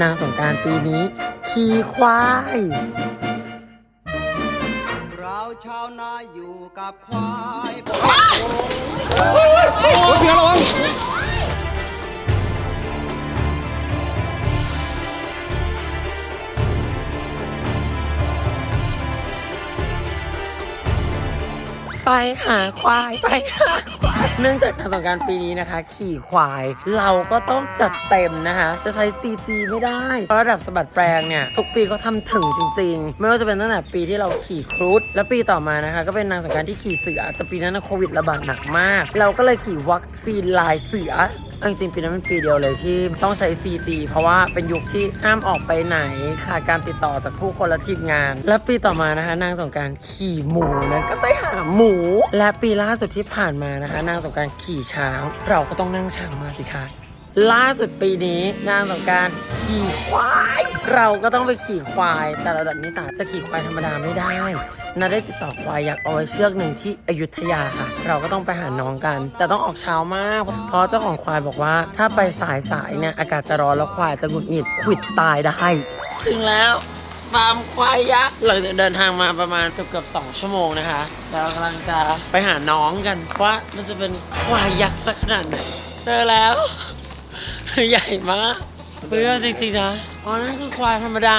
นางสงกรารปีนี้ ขี่ควาย เราชาวนาอยู่กับควายไปหาควาย ไปหาควาย เนื่องจากนางสงการปีนี้นะคะ ขี่ควายเราก็ต้องจัดเต็มนะคะ จะใช้ CG ไม่ได้ เพราะระดับสะบัดแปลงเนี่ย ทุกปีเขาทำถึงจริง ๆ ไม่ว่าจะเป็นตั้งแต่ปีที่เราขี่ครุฑแล้วปีต่อมานะคะ ก็เป็นนางสงการที่ขี่เสือแต่ปีนั้นโควิดระบาดหนักมาก เราก็เลยขี่วัคซีนลายเสือ เอาจริงๆปีนั้นเป็นปีเดียวเลยที่ต้องใช้ CG เพราะว่าเป็นยุคที่ห้ามออกไปไหนขาดการติดต่อจากผู้คนและทีมงาน และปีต่อมานะคะ นางสงการขี่หมูนะก็ไปหาหมู และปีล่าสุดที่ผ่านมานะคะ นางสงการขี่ช้าง เราก็ต้องนั่งช้างมาสิคะ ล่าสุดปีนี้นางสงการขี่ควาย เราก็ต้องไปขี่ควาย แต่ระดับนิสาจะขี่ควายธรรมดาไม่ได้นาได้ติดต่อควายอยากเอาไว้เชือกหนึ่งที่อยุธยาค่ะ เราก็ต้องไปหาน้องกัน แต่ต้องออกเช้ามาก เพราะเจ้าของควายบอกว่า ถ้าไปสายสายๆเนี่ยอากาศจะร้อนแล้วควายจะหงุดหงิดขิดตายได้ถึงแล้วฟาร์มควายยักษ์หลังจากเดินทางมาประมาณเกือบเกือบสองชั่วโมงนะคะเรากำลังจะไปหาน้องกันว่ามันจะเป็นควายยักษ์สักขนาดไหนเจอแล้ว ใหญ่มากเพื่อจริงๆนะอ๋อนั่นคือควายธรรมดา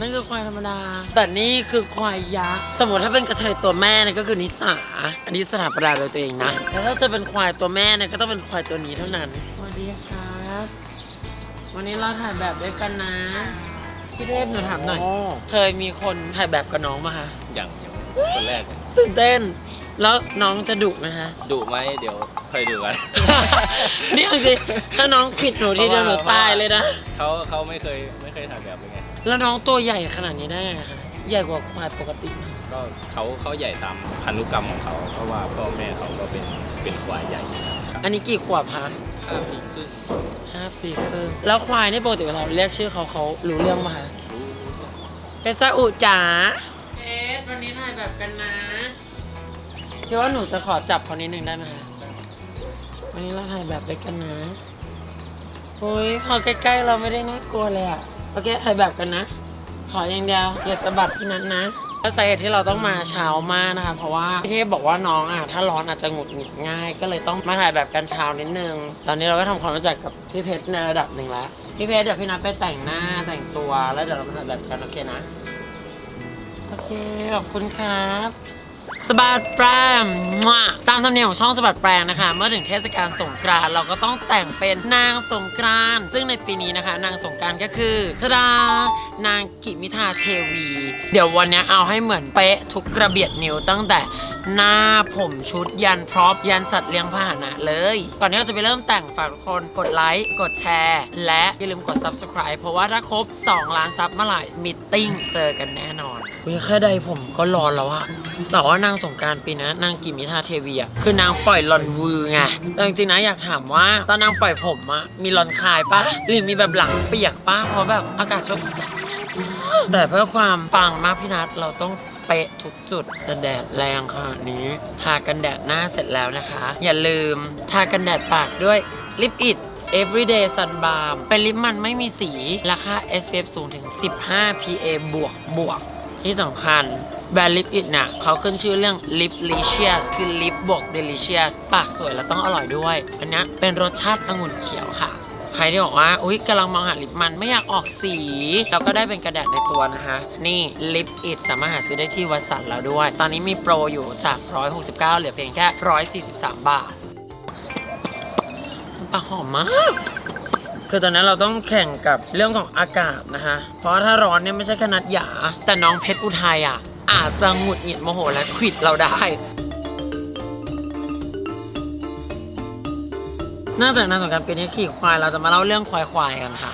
นั่นคือควายธรรมดา แต่นี่คือควายยักษ์ สมมติถ้าเป็นกระเทยตัวแม่เนี่ยก็คือนิสา อันนี้สถาปนาโดยตัวเองนะแต่ถ้าจะเป็นควายตัวแม่เนี่ยก็ต้องเป็นควายตัวนี้เท่านั้นสวัสดีครับวันนี้เราถ่ายแบบด้วยกันนะ พี่เทพหนูถามหน่อย เคยมีคนถ่ายแบบกับน้องมาคะอย่างอย่างคนแรกตื่นเต้น แล้วน้องจะดุไหมคะดุไหมเดี๋ยว ค่อยดูกัน นี่เอาจริงถ้าน้องผิดหนูทีเดียวหนูตายเลยนะ เขาเขาไม่เคยไม่เคยถ่ายแบบเป็นไง แล้วน้องตัวใหญ่ขนาดนี้ได้ไงคะใหญ่กว่าควายปกติไหมก็เขาเขาใหญ่ตามพันธุกรรมของเขาเพราะว่าพ่อแม่เขาก็เป็นเป็นควายใหญ่อันนี้กี่ขวบคะห้าปีครึ่งห้าปีครึ่งแล้วควายนี่ปกติเวลาเราเรียกชื่อเขาเขารู้เรื่องไหมคะรู้เป็นซาอุจ๋าเอสวันนี้ถ่ายแบบกันนะคิดว่าหนูจะขอจับเขานิดนึงได้ไหมคะ วันนี้เราถ่ายแบบด้วยกันนะโอ้ยพอใกล้ๆเราไม่ได้น่ากลัวเลยอะโอเคถ่ายแบบกันนะ ขออย่างเดียวอย่าสะบัดพี่นัทนะแล้วสาเหตุที่เราต้องมาเช้ามากนะคะ เพราะว่าพี่เทพบอกว่าน้องอะถ้าร้อนอาจจะหงุดหงิดง่าย ก็เลยต้องมาถ่ายแบบกันเช้านิดนึง ตอนนี้เราก็ทำความรู้จักกับพี่เพชรในระดับหนึ่งแล้วพี่เพชรเดี๋ยวพี่นัทไปแต่งหน้าแต่งตัวแล้วเดี๋ยวเรามาถ่ายแบบกันโอเคนะโอเคขอบคุณครับ สบัดแปรมตามธรรมเนียมของช่องสบัดแปรงนะคะ เมื่อถึงเทศกาลสงกรานต์เราก็ต้องแต่งเป็นนางสงกรานต์ซึ่งในปีนี้นะคะ นางสงกรานต์ก็คือทดานางกิมิทาเทวี เดี๋ยววันนี้เอาให้เหมือนเป๊ะทุกกระเบียดนิ้วตั้งแต่หน้าผมชุดยันพร็อพยันสัตว์เลี้ยงพาหนะเลย ก่อนที่เราจะไปเริ่มแต่งฝากทุกคนกดไลค์ กดแชร์ และอย่าลืมกด subscribe เพราะว่าถ้าครบ 2 ล้านซับเมื่อไหร่มิทติ้งเจอกันแน่นอน วิแค่ใดผมก็ร้อนแล้วอะแต่ว่านางสงการปีนะนางกิมิทาเทวีอะคือนางปล่อยลอนวือไงแต่จริงๆนะอยากถามว่าตอนนางปล่อยผมอะมีลอนคายปะหรือมีแบบหลังเปียกปะเพราะแบบอากาศช่วงนี้แต่เพื่อความปังมากพี่นัทเราต้องเป๊ะทุกจุดแต่แดดแรงขนาดนี้ทากันแดดหน้าเสร็จแล้วนะคะ อย่าลืมทากันแดดปากด้วยลิปอิด everyday sun balm เป็นลิปมันไม่มีสี ราคา SPF สูงถึง 15 PA บวกบวก ที่สำคัญแบรนด์ลิปอิดน่ะเขาขึ้นชื่อเรื่อง lip licious คือลิปบวก delicious ปากสวยแล้วต้องอร่อยด้วย อันนี้เป็นรสชาติองุ่นเขียวค่ะ ใครที่บอกว่า อุ๊ยกำลังมองหาลิปมันไม่อยากออกสี เราก็ได้เป็นกระดาษในตัวนะคะ นี่ลิปอิดสามารถหาซื้อได้ที่วัสันแล้วด้วย ตอนนี้มีโปรอยู่จาก 169 เหลือเพียงแค่ 143 บาทปากหอมมาก คือตอนนั้นเราต้องแข่งกับเรื่องของอากาศนะคะ เพราะถ้าร้อนเนี่ยไม่ใช่แค่นัดหยา แต่น้องเพชรอุทัยอะ อาจจะหงุดหงิดโมโหและขิดเราได้ น่าจากนานสงการปีนี้ขี่ควายเราจะมาเล่าเรื่องควายควายกันค่ะ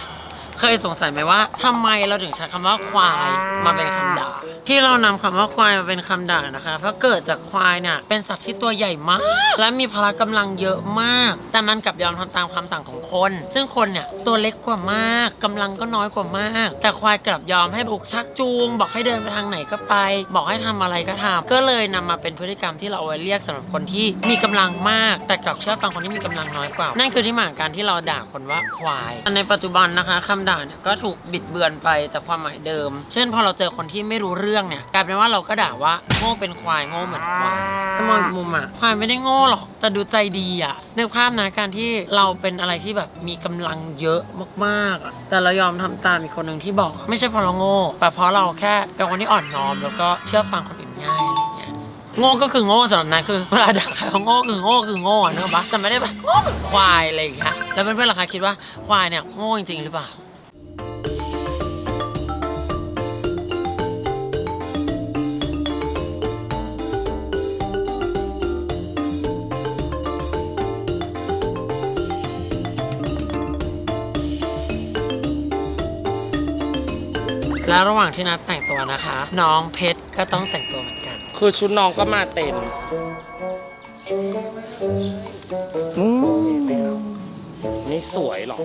เคยสงสัยไหมว่าทำไมเราถึงใช้คำว่าควายมาเป็นคำด่า ที่เรานำคำว่าควายมาเป็นคำด่านะคะ เพราะเกิดจากควายเนี่ยเป็นสัตว์ที่ตัวใหญ่มาก และมีพละกำลังเยอะมาก แต่มันกลับยอมทำตามคำสั่งของคน ซึ่งคนเนี่ยตัวเล็กกว่ามากกำลังก็น้อยกว่ามาก แต่ควายกลับยอมให้บุกชักจูง บอกให้เดินไปทางไหนก็ไป บอกให้ทำอะไรก็ทำก็เลยนำมาเป็นพฤติกรรมที่เราเอาไว้เรียกสำหรับคนที่มีกำลังมาก แต่กลับเชื่อฟังคนที่มีกำลังน้อยกว่า นั่นคือที่มาของการที่เราด่าคนว่าควายในปัจจุบันนะคะคำด่าเนี่ยก็ถูกบิดเบือนไปจากความหมายเดิม เช่น พอเราเจอคนที่ไม่รู้เรื่องเนี่ยกลายเป็นว่าเราก็ด่าว่าโง่เป็นควายโง่เหมือนควายถ้ามองมุมอะควายไม่ได้โง่หรอกแต่ดูใจดีอะนึกภาพนะการที่เราเป็นอะไรที่แบบมีกำลังเยอะมากๆอะแต่เรายอมทำตามอีกคนหนึ่งที่บอก ไม่ใช่เพราะเราโง่แต่เพราะเราแค่เป็นคนที่อ่อนน้อม แล้วก็เชื่อฟังคนอื่นง่ายอะไรเงี้ยโง่ก็คือโง่สำหรับนายคือเวลาด่าใครว่าโง่คือโง่คือโง่เนอะปะแต่ไม่ได้แบบโง่เหมือนควายอะไรอย่างเงี้ยแล้วเพื่อนๆล่ะคะคิดว่าควายเนี่ยโง่จริงๆหรือเปล่า แล้วระหว่างที่นัดแต่งตัวนะคะ น้องเพชรก็ต้องแต่งตัวเหมือนกัน คือชุดน้องก็มาเต็มอืมนี่สวยเหรอ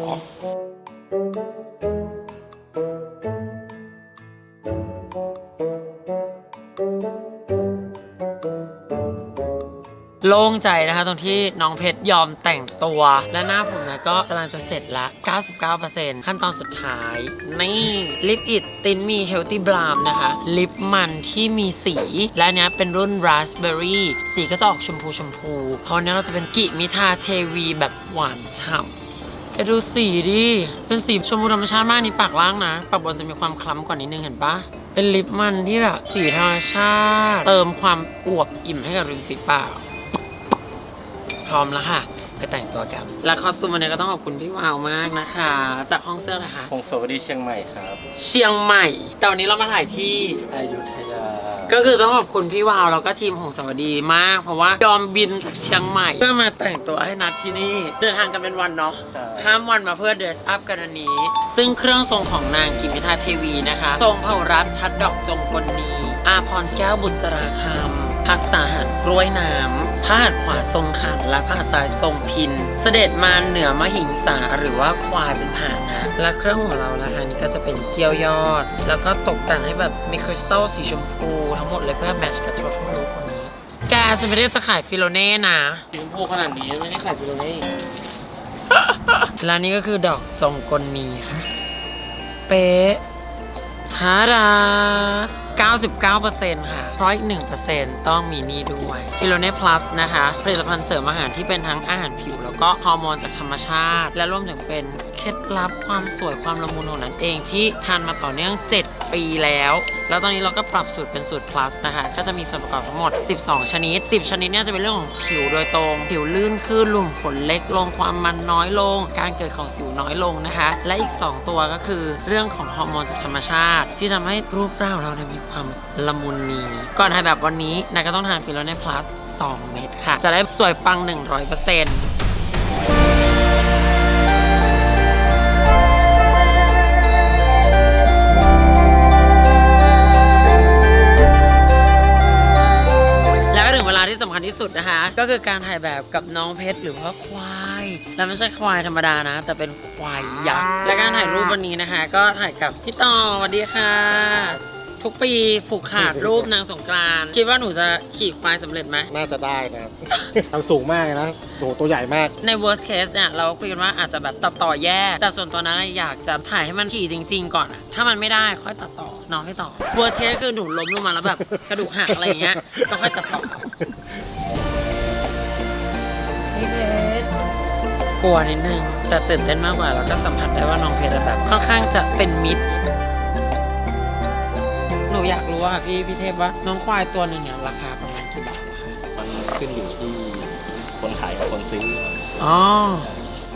โล่งใจนะคะ ตรงที่น้องเพชรยอมแต่งตัว และหน้าผมนะก็กำลังจะเสร็จละ 99%ขั้นตอนสุดท้าย นี่ลิปอิดตินมีเฮลตี้บลามนะคะ ลิปมันที่มีสี และเนี้ยเป็นรุ่นราสเบอร์รี่สีก็จะออกชมพูชมพูเพราะเนี้ยเราจะเป็นกิมิทาเทวีแบบหวานฉ่ำแกดูสีดิ เป็นสีชมพูธรรมชาติมากนี่ปากล่างนะ ปากบนจะมีความคล้ำกว่านิดนึงเห็นปะ เป็นลิปมันที่แบบสีธรรมชาติ เติมความอวบอิ่มให้กับริมฝีปาก ร้อมแล้วค่ะ ไปแต่งตัวกัน และคอสตูมวันนี้ก็ต้องขอบคุณพี่วาวมากนะคะ จากห้องเสื้อนะคะ พงศวดีเชียงใหม่ครับ เชียงใหม่ แต่วันนี้เรามาถ่ายที่ อยุธยา ก็คือต้องขอบคุณพี่วาวแล้วก็ทีมของสวัสดีมาก เพราะว่ายอมบินจากเชียงใหม่เพื่อมาแต่งตัวให้นัดที่นี่ เดินทางกันเป็นวันเนาะใช่ ข้ามวันมาเพื่อเดรสอัพกันอันนี้ ซึ่งเครื่องทรงของนางกิมิทาเทวีนะคะ ทรงเผ่ารัฐทัดดอกจงกลนีอาพรแก้วบุษราคำพักษาหันกล้วยน้ำ พระหัตถ์ขวาทรงขันและพระหัตถ์ซ้ายทรงพิน เสด็จมาเหนือมหิงสาหรือว่าควายเป็นผานะและเครื่องของเรานะคะนี่ก็จะเป็นเกี้ยวยอด แล้วก็ตกแต่งให้แบบมีคริสตัลสีชมพูทั้งหมดเลยเพื่อแมทช์กับทัวร์ลุควันนี้ แกฉันไม่ได้จะขายฟิโลเน่นะสีชมพูขนาดนี้ไม่ได้ขายฟิโลเน่และนี่ก็คือดอกจงกลนีค่ะ เป๊ะทาดา 99%ค่ะ เพราะอีก 1%ต้องมีนี่ด้วยฟิโลเน่พลัสนะคะผลิตภัณฑ์เสริมอาหารที่เป็นทั้งอาหารผิว แล้วก็ฮอร์โมนจากธรรมชาติ และรวมถึงเป็นเคล็ดลับความสวยความละมุนของนั้นเองที่ทานมาต่อเนื่อง 7 ปีแล้ว แล้วตอนนี้เราก็ปรับสูตรเป็นสูตร plus นะคะ ก็จะมีส่วนประกอบทั้งหมด 12 ชนิด 10 ชนิดเนี่ยจะเป็นเรื่องของผิวโดยตรง ผิวลื่นขึ้นหลุ่มขนเล็กลงความมันน้อยลง การเกิดของสิวน้อยลงนะคะ และอีก 2 ตัวก็คือเรื่องของฮอร์โมนจากธรรมชาติ ที่ทำให้รูปร่างของเราเนี่ยมีความละมุนนีก่อนถ่ายแบบวันนี้นายก็ต้องทานฟิโลเน่ plus 2เม็ดค่ะ จะได้สวยปัง 100%แล้วถึงเวลาที่สำคัญที่สุดนะคะ ก็คือการถ่ายแบบกับน้องเพชรหรือว่าควาย แล้วไม่ใช่ควายธรรมดานะ แต่เป็นควายยักษ์และการถ่ายรูปวันนี้นะคะ ก็ถ่ายกับพี่ต่อสวัสดีค่ะ ทุกปีผูกขาดรูปนางสงกรานต์คิดว่าหนูจะขี่ควายสำเร็จไหม น่าจะได้นะครับ ทำสูงมากเลยนะโอ้โหตัวใหญ่มาก ใน worst case เนี่ยเราคุยกันว่าอาจจะแบบตัดต่อแย่ แต่ส่วนตัวนั้นอยากจะถ่ายให้มันขี่จริง ๆ ก่อนอะถ้ามันไม่ได้ค่อยตัดต่อน้องให้ต่อ worst case คือหนูล้มลงมาแล้วแบบกระดูกหักอะไรอย่างเงี้ยก็ค่อยตัดต่อพี่เพชรกลัวนิดนึงแต่ตื่นเต้นมากกว่าแล้วก็สัมผัสได้ว่าน้องเพชรแบบค่อนข้างจะเป็นมิตรห นูอยากรู้ว่าพี่พี่เทพว่าน้องควายตัวหนึ่งเนี่ยราคาประมาณกี่บาทคะมันขึ้นอยู่ที่คนขายกับคนซื้ออ๋อ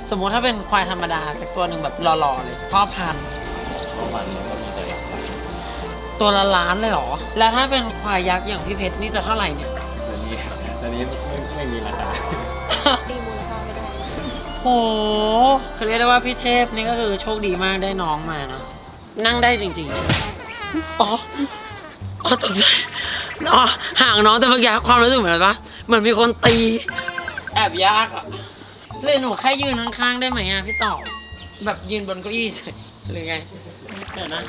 สมมุติถ้าเป็นควายธรรมดาสักตัวหนึ่งแบบหล่อๆเลยพ่อพันธุ์เพราะวันมันก็มีแต่หลักพันตัวละล้านเลยเหรอ แล้วถ้าเป็นควายยักษ์อย่างพี่เพชรนี่จะเท่าไหร่เนี่ยอันนี้อันนี้ไม่ไม่มีราคาโหเขาเรียกได้ว่าพี่เทพนี่ก็คือโชคดีมากได้น้องมาเนอะนั่งได้จริง ๆ อ๋ออ๋อตกใจอ๋อห่างน้องแต่เมื่อกี้ความรู้สึกเหมือนไรปะเหมือนมีคนตี แอบยากอะเลยหนูแค่ยืนข้างๆได้ไหมอะพี่ต่อแบบยืนบนเก้าอี้เฉยหรือไงเดี๋ยวนะ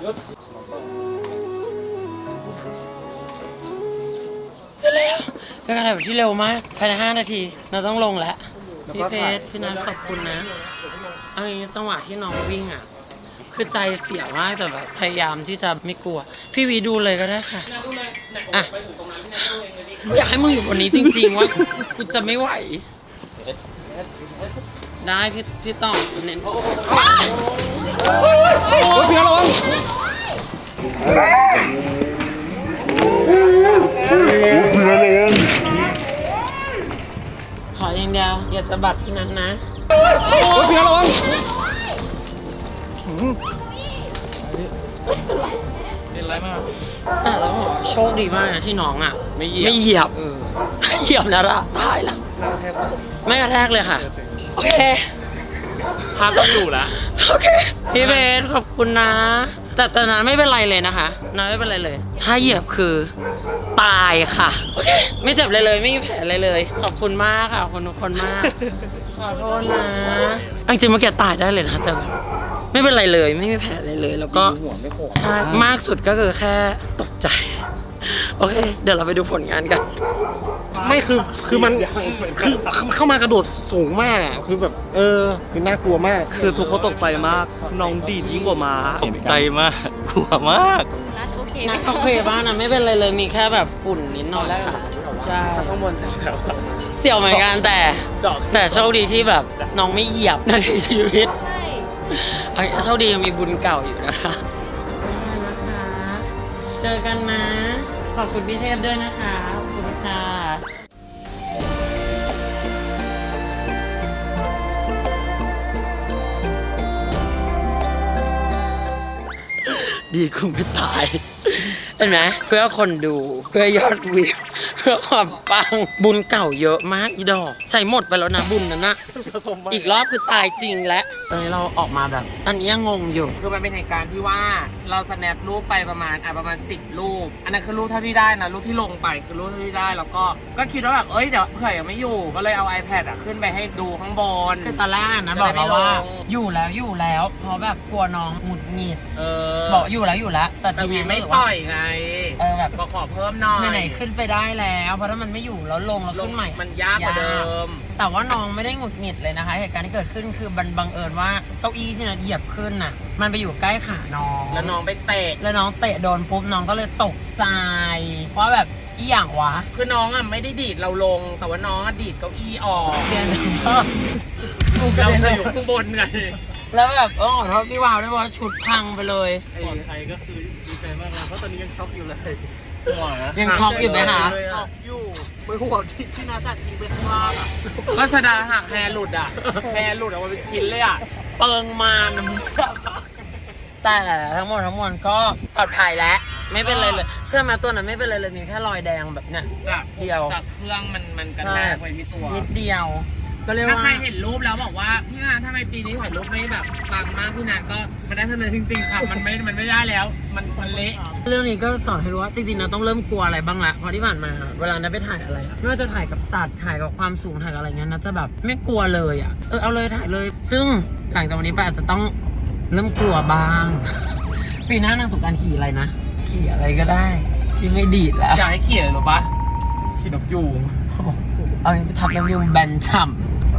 เส แล้วเป็นการถ่ายแบบที่เร็วมากภายใน 5 นาที เราต้องลงแล้ว พี่เพชรพี่นัทขอบคุณนะเอาอย่างนี้จังหวะที่น้องวิ่งอะ คือใจเสียมากแต่แบบพยายามที่จะไม่กลัว พี่วีดูเลยก็ได้ค่ะอะอยากให้มึงอยู่บนนี้จริงๆว่ากูจะไม่ไหว ได้พี่พี่ต่อเน้นขอ อย่างเดียว อย่าสะบัดพี่นัทนะเป็นไรมากแต่ต้องบอกว่าโชคดีมากนะที่น้องอะ ไม่เหยียบไม่เหยียบถ้าเหยียบนะละตายแล้วไม่กระแทกเลยค่ะ โอเคภาพต้องอยู่ละโอเค พี่เบสขอบคุณนะ แต่ตอนนั้นไม่เป็นไรเลยนะคะนะไม่เป็นไรเลย ถ้าเหยียบคือ ตายค่ะโอเคไม่เจ็บเลยเลย ไม่มีแผลอะไรเลย ขอบคุณมากค่ะขอบคุณทุกคนมาก ขอโทษนะจริงๆเมื่อกี้ตายได้เลยนะแต่แบบไม่เป็นไรเลยไม่มีแผลอะไรเลย แล้วก็หัวไม่โขกใช่มากสุดก็คือแค่ตกใจ โอเค เดี๋ยวเราไปดูผลงานกัน ไม่คือคือมันคือเข้ามากระโดดสูงมากอะคือแบบเออคือน่ากลัวมาก คือทุกคนตกใจมาก น้องดีดยิ่งกว่าม้าตกใจมาก กลัวมาก นัดโอเคบ้างนะไม่เป็นไรเลยมีแค่แบบฝุ่นนิดหน่อยค่ะใช่ข้างบนเสี่ยวเหมือนกันแต่ แต่โชคดีที่แบบน้องไม่เหยียบนาทีชีวิตใช่โชคดียังมีบุญเก่าอยู่นะคะนะคะ เจอกันนะ ขอบคุณพี่เทพด้วยนะคะ คุณค่ะดีกูไม่ตาย เห็นไหมเพื่อคนดูเพื่อยอดวิว เพื่อความปังบุญเก่าเยอะมากอีดอก ใช้หมดไปแล้วนะบุญนั้นนะอีกรอบคือตายจริงแล้วตอนนี้เราออกมาแบบอันนี้ยังงงอยู่ คือมันเป็นเหตุการณ์ที่ว่าเราสแนปรูปไปประมาณอะประมาณสิบรูป อันนั้นคือรูปเท่าที่ได้นะรูปที่ลงไปคือรูปเท่าที่ได้แล้วก็ก็คิดว่าแบบเอ้ยเดี๋ยวเผื่อยังไม่อยู่ก็เลยเอา iPad อะขึ้นไปให้ดูข้างบนคือตอนแรกนะจะบได้อกเราว่าไม่ลงอยู่แล้วอยู่แล้วเพราะแบบกลัวน้องหงุดหงิดเออบอกอยู่แล้วอยู่แล้วแต่แต่ทีวีนี้ไม่รู้สึกปว่าล่อยไงเออแบบก็ขอเพิ่มหน่อยไหนๆขึ้นไปได้แล้วเพราะถ้ามันไม่อยู่แล้วลงแล้วลขึ้งนใหม่มันยากกว่าเดิม แต่ว่าน้องไม่ได้หงุดหงิดเลยนะคะเหตุการณ์ที่เกิดขึ้นคือบันบังเอิญว่าเก้าอี้ที่นัดเหยียบขึ้นน่ะ มันไปอยู่ใกล้ขาน้อง แล้วน้องไปเตะ แล้วน้องเตะโดนปุ๊บน้องก็เลยตกใจเพราะแบบอีหยังวะ คือน้องอะไม่ได้ดีดเราลง แต่ว่าน้องอะดีดเก้าอี้ออกเรียนจากพ่อเราจะอยู่ข้างบนไง แล้วแบบเออขอโทษพี่วาวด้วยเพราะว่าชุดพังไปเลยปลอดภัยก็คือดีใจมากเลยเพราะตอนนี้ยังช็อกอยู่เลยยังช็อกอยู่ไหมคะช็อกอยู่ไม่ห่วงที่ที่นาตัดทิ้งไปข้างล่างอะก็ชดาหักแฮร์หลุดอะแฮร์หลุดออกมาเป็นชิ้นเลยอะเปิงมานนะมึงจะ แต่ทั้งหมดทั้งมวลก็ปลอดภัยแล้วไม่เป็นไรเลย เชื่อไหมตัวนั้นไม่เป็นไรเลยมีแค่รอยแดงแบบเนี้ย จากเดียวจากเครื่องมันมันกระแทกไปที่ตัว นิดเดียว ก็เรียกถ้าว่า ใครเห็นรูปแล้วบอกว่าพี่นาทำไมปีนี้ถ่ายรูปไม่แบบปังมากพี่นาก็มันได้เท่านั้นจริงๆค่ะมันไม่มันไม่ได้แล้ว มันมันเละ เรื่องนี้ก็สอนให้รู้ว่าจริงๆนะต้องเริ่มกลัวอะไรบ้างละเพราะที่ผ่านมา เวลานะไปถ่ายอะไรอะไม่ว่าจะถ่ายกับสัตว์ถ่ายกับความสูงถ่ายกับอะไรเงี้ยนะจะแบบไม่กลัวเลยอะเออเอาเลยถ่ายเลย ซึ่งหลังจากวันนี้ไปอาจจะต้อง เริ่มกลัวบ้างปีหน้านางสงกรารขี่อะไรนะ ขี่อะไรก็ได้ ที่ไม่ดีดแล้ว อยากให้ขี่อะไรรู้ปะขี่นกยูงเอาไปทับน้ำยุงแบนฉ่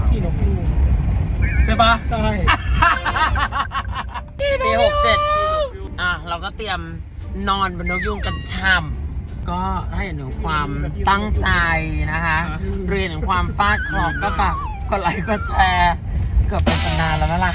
พี่นกยูงใช่ปะใช่ำปีหกเจ็ดอะ เราก็เตรียมนอนบนนกยุงกันฉ่ำก็ถ้าเห็นถึงความตั้งใจนะคะ เรียนถึงความฟาดเคลอกก็ฝากกดไลค์กดแชร์ เกือบเป็นตำนานแล้วนะล่ะ